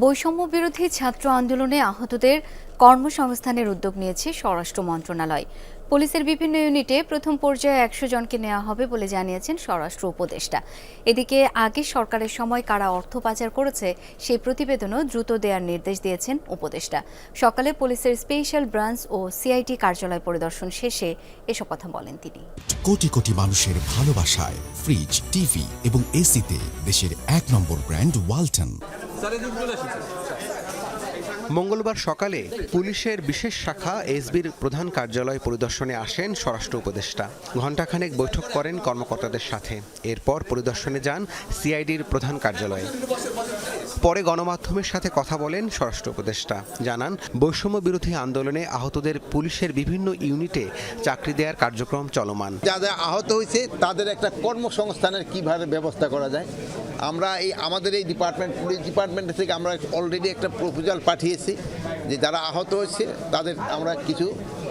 বৈষম্য বিরোধী ছাত্র আন্দোলনে আহতদের কর্মসংস্থানের উদ্যোগ নিয়েছে স্বরাষ্ট্র মন্ত্রণালয়। পুলিশের বিভিন্ন ইউনিটে প্রথম পর্যায়ে একশো জনকে নেওয়া হবে বলে জানিয়েছেন স্বরাষ্ট্র উপদেষ্টা। এদিকে আগে সরকারের সময় কারা অর্থ পাচার করেছে, সেই প্রতিবেদনও দ্রুত দেওয়ার নির্দেশ দিয়েছেন উপদেষ্টা। সকালে পুলিশের স্পেশাল ব্রাঞ্চ ও সিআইটি কার্যালয় পরিদর্শন শেষে এসব কথা বলেন তিনি। কোটি কোটি মানুষের ভালোবাসায় ফ্রিজ, টিভি এবং এসিতে দেশের এক নম্বর ব্র্যান্ড ওয়ালটন। চারিদিক চলে এসেছে মঙ্গলবার সকালে পুলিশের বিশেষ শাখা এসবির প্রধান কার্যালয় পরিদর্শনে আসেন স্বরাষ্ট্র উপদেষ্টা। ঘণ্টাখানেক বৈঠক করেন কর্মকর্তাদের সাথে। এরপর পরিদর্শনে যান সিআইডির প্রধান কার্যালয়ে। পরে গণমাধ্যমের সাথে কথা বলেন স্বরাষ্ট্র উপদেষ্টা। জানান, বৈষম্য বিরোধী আন্দোলনে আহতদের পুলিশের বিভিন্ন ইউনিটে চাকরি দেওয়ার কার্যক্রম চলমান। যাদের আহত হয়েছে, তাদের একটা কর্মসংস্থানের কীভাবে ব্যবস্থা করা যায়? আমরা এই, আমাদের এই ডিপার্টমেন্ট পুলিশ ডিপার্টমেন্ট থেকে আমরা অলরেডি একটা প্রপোজাল পাঠিয়েছি যে যারা আহত হয়েছে তাদের আমরা কিছু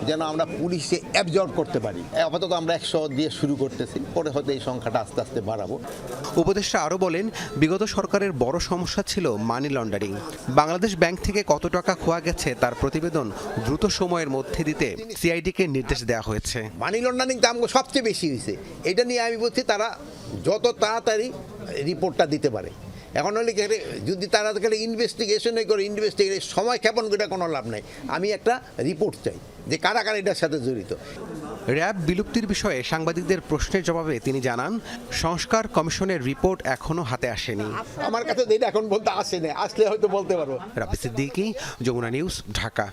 যেন আমরা পুলিশে অ্যাবজর্ব করতে পারি। আপাতত আমরা একশো দিয়ে শুরু করতেছি পরে হয়তো এই সংখ্যাটা আস্তে আস্তে বাড়াবো। উপদেষ্টা আরও বলেন বিগত সরকারের বড় সমস্যা ছিল মানি লন্ডারিং বাংলাদেশ ব্যাংক থেকে কত টাকা খোয়া গেছে তার প্রতিবেদন দ্রুত সময়ের মধ্যে দিতে সিআইডিকে নির্দেশ দেওয়া হয়েছে। মানি লন্ডারিংটা আমাকে সবচেয়ে বেশি হয়েছে। এটা নিয়ে আমি বলছি তারা যত তাড়াতাড়ি রিপোর্টটা দিতে পারে। এখন হলে কি যদি তারা গেলে ইনভেস্টিগেশন করে ইনভেস্টিগেশন সময় ক্ষেপণ করে কোনো লাভ নাই। আমি একটা রিপোর্ট চাই যে কারা কারা এটার সাথে জড়িত। র্যাব বিলুপ্তির বিষয়ে সাংবাদিকদের প্রশ্নের জবাবে তিনি জানান সংস্কার কমিশনের রিপোর্ট এখনও হাতে আসেনি। আমার কাছে এখন বলতে আসেনি আসলে হয়তো বলতে পারব। রাবি সিদ্দিকি যমুনা নিউজ ঢাকা।